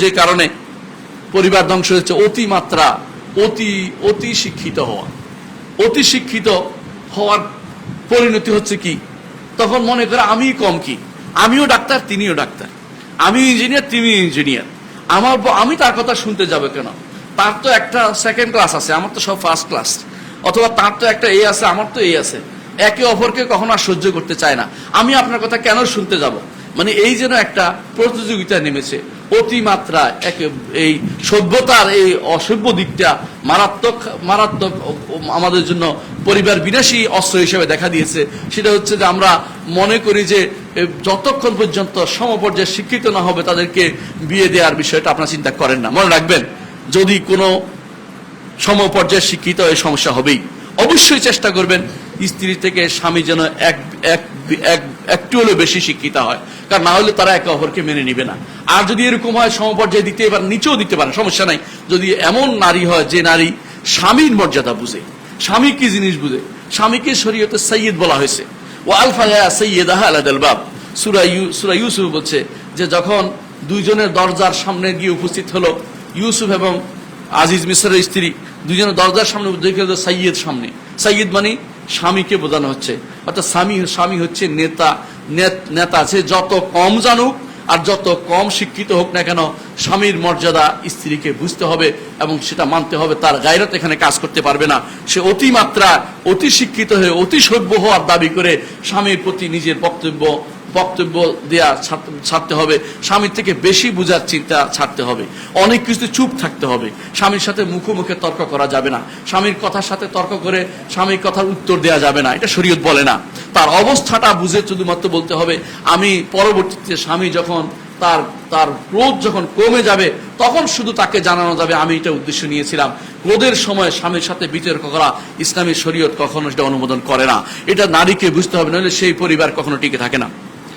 যে কারণে পরিবার ধ্বংস হচ্ছে অতিমাত্রা, অতি অতি শিক্ষিত হওয়া। অতি শিক্ষিত হওয়ার পরিণতি হচ্ছে কি? তখন মনে করে আমি কম কি? আমিও ডাক্তার, তিনিও ডাক্তার। আমি ইঞ্জিনিয়ার, তিনি ইঞ্জিনিয়ার। আমার আমি তার কথা শুনতে যাবে কেন? তার তো একটা সেকেন্ড ক্লাস আছে, আমার তো সব ফার্স্ট ক্লাস অথবা তার তো একটা এ আছে, আমার তো এ আছে। একে অপরকে কখনো আর সহ্য করতে চায় না। আমি আপনার কথা কেন শুনতে যাব? মানে এই যেন একটা প্রতিযোগিতা নেমেছে। অতিমাত্রা একে এই সভ্যতার এই অসভ্য দিকটা মারাত্মক মারাত্মক আমাদের জন্য পরিবার বিনাশী অস্ত্র হিসেবে দেখা দিয়েছে। সেটা হচ্ছে যে আমরা মনে করি যে যতক্ষণ পর্যন্ত সমপর্যায়ে শিক্ষিত না হবে, তাদেরকে বিয়ে দেওয়ার বিষয়টা আপনারা চিন্তা করেন না। মনে রাখবেন, যদি কোনো সমপর্যায়ে শিক্ষিত এই সমস্যা হবেই। অবশ্যই চেষ্টা করবেন স্ত্রী থেকে স্বামী যেন এক এক এক, একটু হলেও বেশি শিক্ষিত হয়। কারণ না হলে তারা একে অপরকে মেনে নিবে না। আর যদি এরকম হয়, সমপর্যায়ে দিতে পারেন নিচেও দিতে পারেন সমস্যা নাই। যদি এমন নারী হয় যে নারী স্বামীর মর্যাদা বুঝে, স্বামী কি জিনিস বুঝে? স্বামীকে শরীয়তে সৈয়দ বলা হয়েছে। ও আলফা সৈয়দাহ আলাদাল বাব সুরা ইউ, সুরা ইউসুফ বলছে যে যখন দুইজনের দরজার সামনে গিয়ে উপস্থিত হলো, ইউসুফ এবং আজিজ মিশ্রের স্ত্রী দুজনের দরজার সামনে দেখে সাইয়েদ সামনে। সাইয়েদ মানে স্বামীকে বোঝানো হচ্ছে। অর্থাৎ স্বামী স্বামী হচ্ছে নেতা নেতা সে যত কম জানুক আর যত কম শিক্ষিত হোক না কেন, স্বামীর মর্যাদা স্ত্রীকে বুঝতে হবে এবং সেটা মানতে হবে। তার গায়রত এখানে কাজ করতে পারবে না। সে অতিমাত্রা অতি শিক্ষিত হয়ে অতি সভ্য হওয়ার দাবি করে স্বামীর প্রতি নিজের বক্তব্য বক্তব্য ছাড়- ছাড়তে হবে। স্বামীর থেকে বেশি বোঝার চিন্তা ছাড়তে হবে। অনেক কিছু চুপ থাকতে হবে। স্বামীর সাথে মুখোমুখি তর্ক করা যাবে না। স্বামীর কথার সাথে তর্ক করে স্বামীর কথার উত্তর দেওয়া যাবে না। এটা শরীয়ত বলে না। তার অবস্থাটা বুঝে শুধুমাত্র বলতে হবে, আমি পরবর্তীতে স্বামী যখন তার তার ক্রোধ যখন কমে যাবে, তখন শুধু তাকে জানানো যাবে, আমি এটা উদ্দেশ্য নিয়েছিলাম। ক্রোধের সময় স্বামীর সাথে বিতর্ক করা ইসলামী শরীয়ত কখনো সেটা অনুমোদন করে না। এটা নারীকে বুঝতে হবে, নাহলে সেই পরিবার কখনো টিকে থাকে না।